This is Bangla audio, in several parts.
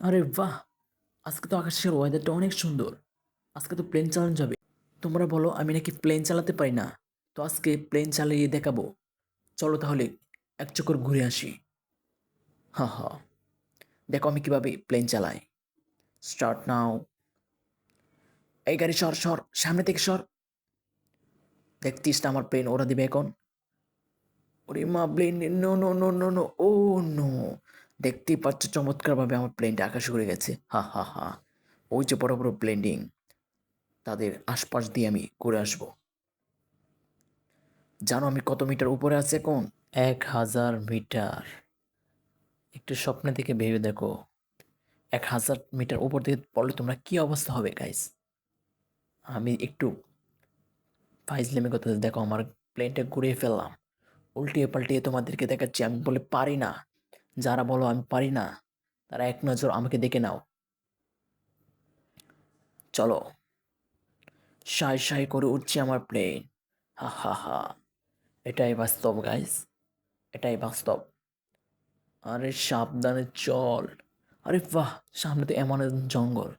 আরে বাহ! আজকে তো আকাশের ওয়েদারটা অনেক সুন্দর। আজকে তো প্লেন চালানো যাবে। তোমরা বলো, আমি নাকি প্লেন চালাতে পারি না? তো আজকে প্লেন চালিয়ে দেখাবো। চলো তাহলে, এক চক্কর ঘুরে আসি। হা হা। দেখো আমি কীভাবে প্লেন চালাই। স্টার্ট নাও এই গাড়ি সর সর, সামনে থেকে সর। দেখতিস না আমার প্লেন ওরা দিবে এখন। ওরে মা plane no no no no no ও নো দেখতেই পাচ্ছ চমৎকারভাবে আমার প্লেনটা আকাশে উড়ে গেছে। হা হা হা। ওই যে বড় বড় প্লেন্ডিং তাদের আশপাশ দিয়ে আমি ঘুরে আসব। জানো আমি কত মিটার উপরে আছে এখন? এক হাজার মিটার একটু স্বপ্নে থেকে ভেবে দেখো। এক হাজার মিটার উপর থেকে পড়লে তোমরা কী অবস্থা হবে গাইস আমি একটু ফাইজলেমে কথা দেখো, আমার প্লেনটা ঘুরিয়ে ফেললাম। উল্টিয়ে পাল্টিয়ে তোমাদেরকে দেখাচ্ছি। আমি বলে পারি না। যারা বলো আমি পারি না, তারা এক নজর আমাকে দেখে নাও। চলো। সাই সাই করে উঠছে আমার প্লেন হা হা হা। এটাই বাস্তব গাইস এটাই বাস্তব। আরে সাবধানে চল। আরে বাহ, সামনে তো এমন জঙ্গল।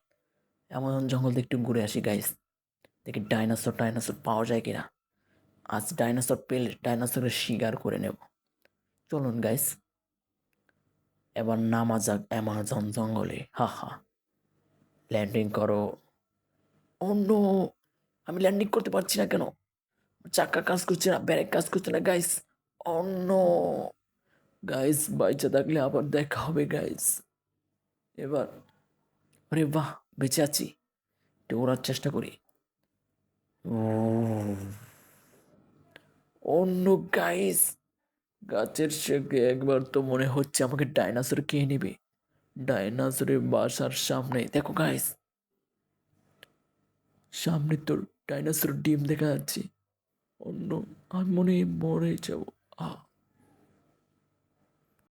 এমন জঙ্গল একটু ঘুরে আসি গাইস দেখি ডাইনোসর ডাইনোসর পাওয়া যায় কিনা। আজ ডাইনোসর পেলে ডাইনোসরের শিকার করে নেব। চলুন গাইস এবার নামা যাক অ্যামাজন জঙ্গলে, হা হা। ল্যান্ডিং করো। অন্য আমি ল্যান্ডিং করতে পারছি না কেন? চাকা কাজ করছে না, ব্যারেক কাজ করছে না গাইস অন্য গাইস বাইচা থাকলে আবার দেখা হবে গাইস এবার, আরে বাহ, বেঁচে আছি। একটু ওড়ার চেষ্টা করি। অন্য গাইস গাছের শেখে একবার তো মনে হচ্ছে আমাকে ডাইনাসর খেয়ে নেবে। ডাইনাসরের বাসার সামনে, দেখো গাইস সামনে তোর ডাইনাসর ডিম দেখা যাচ্ছে। অন্য, আমি মনে মরে যাব।